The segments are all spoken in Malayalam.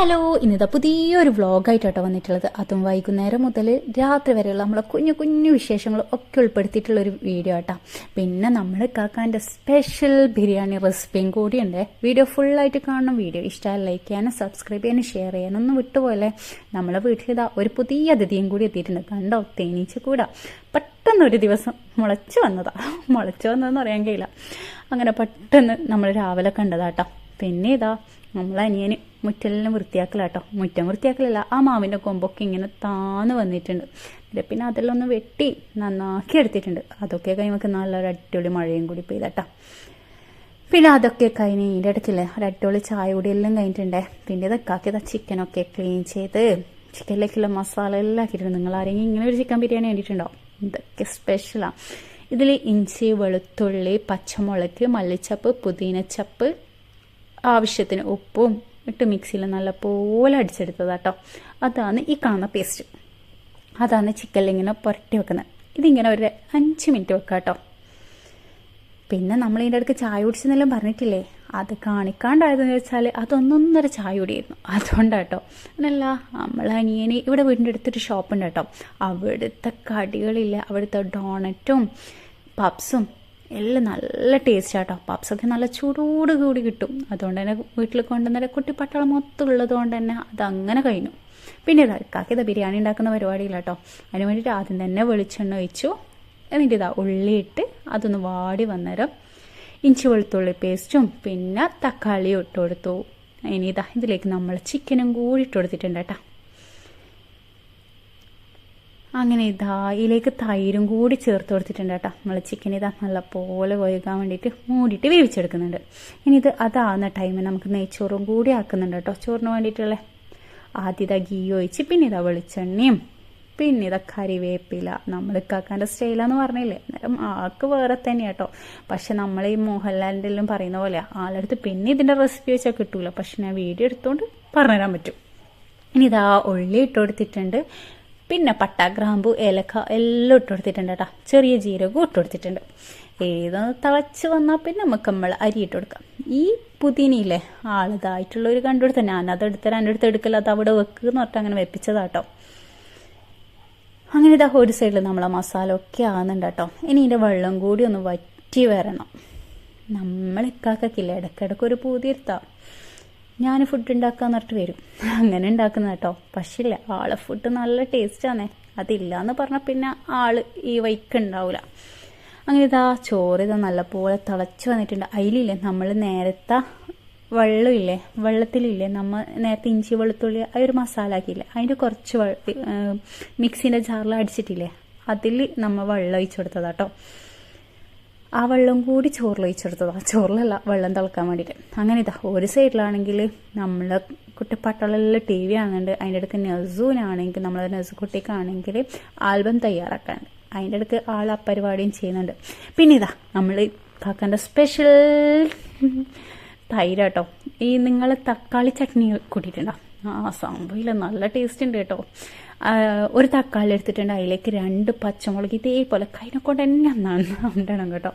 ഹലോ ഇന്നിതാ പുതിയൊരു വ്ളോഗായിട്ടോട്ടോ വന്നിട്ടുള്ളത്. അതും വൈകുന്നേരം മുതൽ രാത്രി വരെയുള്ള നമ്മളെ കുഞ്ഞു കുഞ്ഞു വിശേഷങ്ങൾ ഒക്കെ ഉൾപ്പെടുത്തിയിട്ടുള്ള ഒരു വീഡിയോ ആട്ടോ. പിന്നെ നമ്മുടെ കാക്കാന്റെ സ്പെഷ്യൽ ബിരിയാണി റെസിപ്പിയും കൂടിയുണ്ട് വീഡിയോ ഫുള്ളായിട്ട് കാണണം. വീഡിയോ ഇഷ്ടമായി ലൈക്ക് ചെയ്യാനും സബ്സ്ക്രൈബ് ചെയ്യാനും ഷെയർ ചെയ്യാനും ഒന്നും വിട്ടുപോലെ നമ്മളെ വീട്ടിലിതാ ഒരു പുതിയ അതിഥിയും കൂടി എത്തിയിട്ടുണ്ട്. കണ്ടോ? തേനീച്ച കൂടാ. പെട്ടെന്ന് ഒരു ദിവസം മുളച്ചു വന്നതാ. മുളച്ചു വന്നതെന്ന് പറയാൻ കഴിയില്ല. അങ്ങനെ പെട്ടെന്ന് നമ്മൾ രാവിലെ കണ്ടതാട്ടോ. പിന്നെ ഇതാ നമ്മളെ അനിയന് വൃത്തിയാക്കല കേട്ടോ മുറ്റം വൃത്തിയാക്കലല്ല ആ മാവിന്റെ കൊമ്പൊക്കെ ഇങ്ങനെ താന്ന് വന്നിട്ടുണ്ട്. പിന്നെ ഒന്ന് വെട്ടി നന്നാക്കി എടുത്തിട്ടുണ്ട്. അതൊക്കെ കഴിയുമ്പോൾ നല്ലൊരു അടിപൊളി മഴയും കൂടി പെയ്തട്ടോ പിന്നെ അതൊക്കെ കഴിഞ്ഞ് ഇതിന്റെ ഇടയ്ക്കില്ലേ ഒരു അടിപൊളി ചായ കൂടി എല്ലാം കഴിഞ്ഞിട്ടുണ്ടേ. പിന്നെ ഇതൊക്കെ ഇതാ ചിക്കനൊക്കെ ക്ലീൻ ചെയ്ത് ചിക്കനിലേക്കുള്ള മസാല എല്ലാം ആക്കിയിട്ടുണ്ട്. നിങ്ങൾ ആരെങ്കിലും ഇങ്ങനെ ഒരു ചിക്കൻ ബിരിയാണി വേണ്ടിയിട്ടുണ്ടോ ഇതൊക്കെ സ്പെഷ്യലാണ് ഇതിൽ ഇഞ്ചി വെളുത്തുള്ളി പച്ചമുളക് മല്ലിച്ചപ്പ് പുതിനച്ചപ്പ് ആവശ്യത്തിന് ഉപ്പും ഇട്ട് മിക്സിയിൽ നല്ലപോലെ അടിച്ചെടുത്തതാട്ടോ അതാണ് ഈ കാണുന്ന പേസ്റ്റ് അതാണ് ചിക്കനിലിങ്ങനെ പുരട്ടി വെക്കുന്നത്. ഇതിങ്ങനെ ഒരു അഞ്ച് മിനിറ്റ് വെക്കാം കേട്ടോ പിന്നെ നമ്മൾ ഇതിന്റെ അടുക്ക് ചായ കുടിച്ചെന്നെല്ലാം പറഞ്ഞിട്ടില്ലേ? അത് കാണിക്കാണ്ടായതെന്ന് വെച്ചാൽ അതൊന്നൊന്നര ചായ കുടിയായിരുന്നു. അതുകൊണ്ടാട്ടോ നമ്മൾ അനിയന് ഇവിടെ വീടിന്റെ അടുത്തൊരു ഷോപ്പുണ്ട് കേട്ടോ അവിടുത്തെ കടികളില്ല. അവിടുത്തെ ഡോണറ്റും പപ്സും എല്ലാം നല്ല ടേസ്റ്റ് ആട്ടോ. പപ്സൊക്കെ നല്ല ചൂടോട് കൂടി കിട്ടും. അതുകൊണ്ട് തന്നെ വീട്ടിൽ കൊണ്ടുവന്ന കുട്ടിപ്പട്ടാളം മൊത്തം ഉള്ളത് കൊണ്ട് തന്നെ അതങ്ങനെ കഴിഞ്ഞു. പിന്നെ ഇതാക്കി ഇതാ ബിരിയാണി ഉണ്ടാക്കുന്ന പരിപാടിയില്ല കേട്ടോ അതിന് വേണ്ടിയിട്ട് ആദ്യം തന്നെ വെളിച്ചെണ്ണ ഒഴിച്ചു. എന്നിട്ട് ഇതാ ഉള്ളിയിട്ട് അതൊന്ന് വാടി വന്നേരം ഇഞ്ചി വെളുത്തുള്ളി പേസ്റ്റും പിന്നെ തക്കാളിയും ഇട്ട് കൊടുത്തു. ഇനി ഇതാ ഇതിലേക്ക് നമ്മൾ ചിക്കനും കൂടി ഇട്ട് കൊടുത്തിട്ടുണ്ട് കേട്ടോ. അങ്ങനെ ഇതാ ഇതിലേക്ക് തൈരും കൂടി ചേർത്ത് കൊടുത്തിട്ടുണ്ട് കേട്ടോ. നമ്മൾ ചിക്കൻ ഇതാ നല്ലപോലെ വേകാൻ വേണ്ടിയിട്ട് മൂടിയിട്ട് വേവിച്ചെടുക്കുന്നുണ്ട്. ഇനി ഇത് അതാവുന്ന ടൈമിൽ നമുക്ക് നെയ്ച്ചോറും കൂടി ആക്കുന്നുണ്ട് കേട്ടോ. ചോറിന് വേണ്ടിയിട്ടുള്ള. ആദ്യം ഇതാ ഗീ ഒഴിച്ച് പിന്നെ ഇതാ വെളിച്ചെണ്ണയും പിന്നെ ഇതാ കറിവേപ്പില നമ്മൾ ഇക്കാക്കാന്റെ സ്റ്റൈലാന്ന് പറഞ്ഞില്ലേ? അന്നേരം ആൾക്ക് വേറെ തന്നെ കേട്ടോ. പക്ഷെ നമ്മൾ ഈ മോഹൻലാലിന്റെ എല്ലാം പറയുന്ന പോലെ ആളെടുത്ത് പിന്നെ ഇതിന്റെ റെസിപ്പി വെച്ചാൽ കിട്ടൂല. പക്ഷെ ഞാൻ വീഡിയോ എടുത്തുകൊണ്ട് പറഞ്ഞുതരാൻ പറ്റും. ഇനി ഇതാ ഉള്ളി ഇട്ട് കൊടുത്തിട്ടുണ്ട്. പിന്നെ പട്ട ഗ്രാമ്പു ഏലക്ക എല്ലാം ഇട്ട് കൊടുത്തിട്ടുണ്ട് കേട്ടോ ചെറിയ ജീരകവും ഇട്ട് കൊടുത്തിട്ടുണ്ട്. ഏതൊന്ന് തിളച്ച് വന്നാൽ പിന്നെ നമുക്ക് നമ്മൾ അരി ഇട്ട് കൊടുക്കാം. ഈ പുതിനയില്ലേ ആളിതായിട്ടുള്ളൊരു കണ്ടുപിടുത്തം ഞാനത് എടുത്തരാൻ എന്റെ അടുത്ത് എടുക്കില്ല അത് അവിടെ വെക്കുക എന്ന് പറഞ്ഞിട്ട് അങ്ങനെ വെപ്പിച്ചതാട്ടോ അങ്ങനെ ഇതാ ഒരു സൈഡിൽ നമ്മളെ മസാല ഒക്കെ ആകുന്നുണ്ട് കേട്ടോ ഇനി ഇതിന്റെ വെള്ളം കൂടി ഒന്ന് വറ്റി വരണം. നമ്മൾ ഇക്കാക്കില്ല ഇടയ്ക്കിടയ്ക്ക് ഒരു പൂതിയിരുത്താം ഞാൻ ഫുഡ് ഉണ്ടാക്കാന്ന് പറഞ്ഞിട്ട് വരും. അങ്ങനെ ഉണ്ടാക്കുന്ന കേട്ടോ. പക്ഷേ ആളെ ഫുഡ് നല്ല ടേസ്റ്റാണേ അതില്ല എന്ന് പറഞ്ഞാൽ പിന്നെ ആൾ ഈ വൈക്ക് ഉണ്ടാവില്ല അങ്ങനെ ഇതാ ചോറ് ഇതാ നല്ലപോലെ തിളച്ച് വന്നിട്ടുണ്ട്. അതിലില്ലേ നമ്മൾ നേരത്തെ വെള്ളമില്ലേ വെള്ളത്തിലില്ലേ നമ്മൾ നേരത്തെ ഇഞ്ചി വെളുത്തുള്ളി ആ ഒരു മസാല ആക്കിയില്ലേ അതിന്റെ കുറച്ച് മിക്സിന്റെ ജാറിൽ അടിച്ചിട്ടില്ലേ അതിൽ നമ്മൾ വെള്ളം ഒഴിച്ചു കൊടുത്തതാട്ടോ. ആ വെള്ളം കൂടി ചോറിൽ ഒഴിച്ചെടുത്തതാണ് ചോറിലല്ല വെള്ളം തിളക്കാൻ വേണ്ടിയിട്ട്. അങ്ങനെ ഇതാ ഒരു സൈഡിലാണെങ്കിൽ നമ്മളെ കുട്ടിപ്പട്ടളെല്ലാം ടി വി ആണുണ്ട് അതിന്റെ അടുക്ക് നെസൂനാണെങ്കിൽ നമ്മൾ നെസു കുട്ടിക്കാണെങ്കിൽ ആൽബം തയ്യാറാക്കാനുണ്ട്. അതിന്റെ അടുക്ക് ആൾ ആ പരിപാടിയും ചെയ്യുന്നുണ്ട്. പിന്നെ ഇതാ നമ്മൾ കാക്കാന്റെ സ്പെഷ്യൽ തൈരാട്ടോ ഈ നിങ്ങൾ തക്കാളി ചട്നി കൂട്ടിയിട്ടുണ്ടോ? ആ സംഭവമില്ല നല്ല ടേസ്റ്റ് ഉണ്ട് കേട്ടോ. ഒരു തക്കാളി എടുത്തിട്ടുണ്ട്. അതിലേക്ക് രണ്ട് പച്ചമുളക് ഇതേപോലെ കൈനക്കൊണ്ട് തന്നെ ഉണ്ടാണം കേട്ടോ.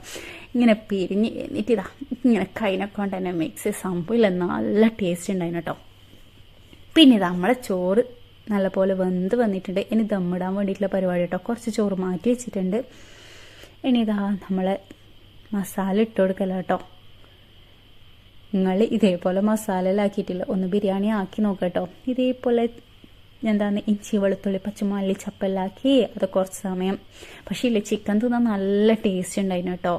ഇങ്ങനെ പിരിഞ്ഞ് എന്നിട്ട് ഇതാ ഇങ്ങനെ കൈനക്കൊണ്ട് തന്നെ മിക്സ് സംഭവമില്ല നല്ല ടേസ്റ്റ് ഉണ്ടായിരുന്നു കേട്ടോ. പിന്നെ നമ്മളെ ചോറ് നല്ലപോലെ വെന്ത് വന്നിട്ടുണ്ട്. ഇനി ദമ്മിടാൻ വേണ്ടിയിട്ടുള്ള പരിപാടി കേട്ടോ. കുറച്ച് ചോറ് മാറ്റി വെച്ചിട്ടുണ്ട്. ഇനി ഇതാ നമ്മളെ മസാല ഇട്ട് കൊടുക്കല കേട്ടോ. നിങ്ങൾ ഇതേപോലെ മസാലയിലാക്കിയിട്ടില്ല. ഒന്ന് ബിരിയാണി ആക്കി നോക്കട്ടോ ഇതേപോലെ എന്താണ് ഇഞ്ചി വെളുത്തുള്ളി പച്ചമല്ലി ചപ്പലാക്കി അത് കുറച്ച് സമയം. പക്ഷേ ഇല്ല ചിക്കൻ തിന്നാൻ നല്ല ടേസ്റ്റ് ഉണ്ടായിരുന്നു കേട്ടോ.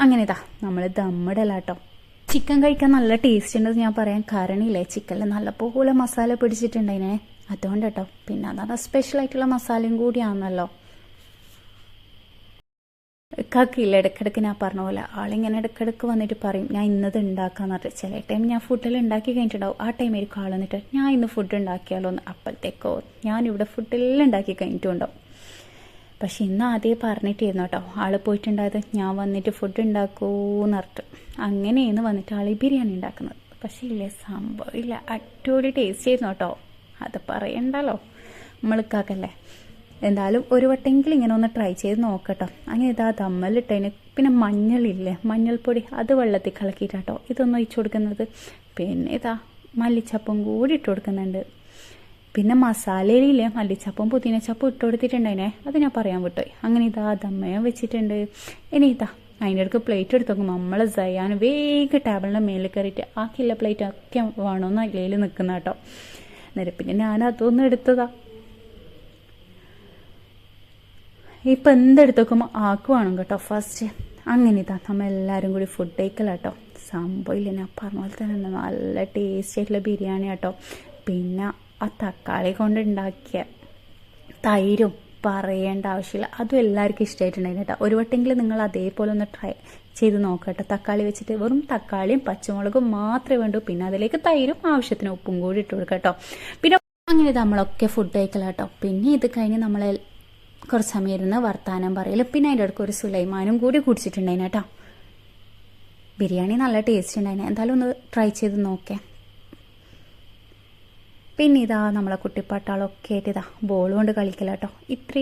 അങ്ങനെ ഇതാ നമ്മൾ ദമ്മിടല കേട്ടോ ചിക്കൻ കഴിക്കാൻ നല്ല ടേസ്റ്റ് ഉണ്ടെന്ന് ഞാൻ പറയാൻ കാരണമില്ലേ. ചിക്കനിൽ നല്ലപോലെ മസാല പിടിച്ചിട്ടുണ്ടായിനെ. അതുകൊണ്ട് കേട്ടോ പിന്നെ അതാണ് സ്പെഷ്യൽ ആയിട്ടുള്ള മസാലയും കൂടിയാണല്ലോ. കാക്കില്ല ഇടയ്ക്കിടയ്ക്ക് ഞാൻ പറഞ്ഞ പോലെ ആളിങ്ങനെ ഇടയ്ക്കിടയ്ക്ക് വന്നിട്ട് പറയും ഞാൻ ഇന്നത് ഉണ്ടാക്കാന്ന് പറഞ്ഞിട്ട് ചില ടൈം ഞാൻ ഫുഡെല്ലാം ഉണ്ടാക്കി കഴിഞ്ഞിട്ടുണ്ടാവും. ആ ടൈമായിരിക്കും ആൾ വന്നിട്ട് ഞാൻ ഇന്ന് ഫുഡ് ഉണ്ടാക്കിയാലോ എന്ന് അപ്പോഴത്തേക്കോ ഞാനിവിടെ ഫുഡെല്ലാം ഉണ്ടാക്കി കഴിഞ്ഞിട്ടുണ്ടാവും. പക്ഷെ ഇന്ന് ആദ്യം പറഞ്ഞിട്ടിരുന്നു കേട്ടോ ആൾ പോയിട്ടുണ്ടായത് ഞാൻ വന്നിട്ട് ഫുഡ് ഉണ്ടാക്കൂന്ന് പറഞ്ഞിട്ട്. അങ്ങനെയാണ് വന്നിട്ട് ആൾ ബിരിയാണി ഉണ്ടാക്കുന്നത്. പക്ഷേ ഇല്ല സംഭവം ഇല്ല. അടിപൊളി ടേസ്റ്റ് ചെയ്യുന്നു കേട്ടോ. അത് പറയണ്ടല്ലോ. നമ്മൾക്കാക്കല്ലേ എന്തായാലും ഒരു വട്ടെങ്കിലും ഇങ്ങനെ ഒന്ന് ട്രൈ ചെയ്ത് നോക്കട്ടോ. അങ്ങനെ ഇതാ ദമ്മലിട്ടതിന് പിന്നെ മഞ്ഞളില്ലേ? മഞ്ഞൾപ്പൊടി അത് വെള്ളത്തിൽ കലക്കിയിട്ടാട്ടോ ഇതൊന്നും ഒഴിച്ചു കൊടുക്കുന്നത്. പിന്നെ ഇതാ മല്ലിച്ചപ്പും കൂടി ഇട്ട് കൊടുക്കുന്നുണ്ട്. പിന്നെ മസാലയിലില്ലേ? മല്ലിച്ചപ്പും പുതിനച്ചപ്പും ഇട്ട് കൊടുത്തിട്ടുണ്ടായിനെ അത് ഞാൻ പറയാൻ വിട്ടോയി അങ്ങനെ ഇതാ ദമ്മയം വെച്ചിട്ടുണ്ട്. ഇനി ഇതാ അതിന്റെ അടുക്ക് പ്ലേറ്റ് എടുത്ത് നോക്കും. നമ്മളെ സയാൻ വേഗം ടേബിളിന്റെ മേലിൽ കയറിയിട്ട് ആ കില്ല പ്ലേറ്റ് ഒക്കെ വേണമെന്ന് അതിൽ നിൽക്കുന്ന കേട്ടോ നേരെ പിന്നെ ഞാൻ അതൊന്നും എടുത്തതാ. ഇപ്പം എന്തെടുത്തൊക്കെ ആക്കുവാണോ ആക്ക് കേട്ടോ. ഫസ്റ്റ് അങ്ങനെ ഇതാ നമ്മൾ എല്ലാവരും കൂടി ഫുഡ് കഴിക്കലാട്ടോ സംഭവം ഇല്ല. ഞാൻ പറഞ്ഞ പോലെ തന്നെ നല്ല ടേസ്റ്റി ആയിട്ടുള്ള ബിരിയാണി കേട്ടോ പിന്നെ ആ തക്കാളി കൊണ്ട് ഉണ്ടാക്കിയ തൈരും പറയേണ്ട ആവശ്യമില്ല. അതും എല്ലാവർക്കും ഇഷ്ടമായിട്ടുണ്ടായിരുന്നു കേട്ടോ ഒരു വട്ടെങ്കിലും നിങ്ങൾ അതേപോലെ ഒന്ന് ട്രൈ ചെയ്ത് നോക്കട്ടെ തക്കാളി വെച്ചിട്ട് വെറും തക്കാളിയും പച്ചമുളകും മാത്രമേ വേണ്ടൂ. പിന്നെ അതിലേക്ക് തൈരും ആവശ്യത്തിന് ഉപ്പും കൂടി ഇട്ട് കൊടുക്കാം കേട്ടോ പിന്നെ അങ്ങനെ നമ്മളൊക്കെ ഫുഡ് കഴിക്കലാട്ടോ പിന്നെ ഇത് കഴിഞ്ഞ് നമ്മൾ കുറച്ച് സമയം ഇരുന്ന് വർത്താനം പറയൽ പിന്നെ അതിന്റെ അടുക്ക് ഒരു സുലൈമാനും കൂടി കുടിച്ചിട്ടുണ്ടായിന് കേട്ടോ. ബിരിയാണി നല്ല ടേസ്റ്റ് ഉണ്ടായിന്. എന്തായാലും ഒന്ന് ട്രൈ ചെയ്ത് നോക്കേ. പിന്നെ ഇതാ നമ്മളെ കുട്ടിപ്പാട്ടാളൊക്കെ ആയിട്ട് ഇതാ ബോൾ കൊണ്ട് കളിക്കലാട്ടോ. ഇത്രയും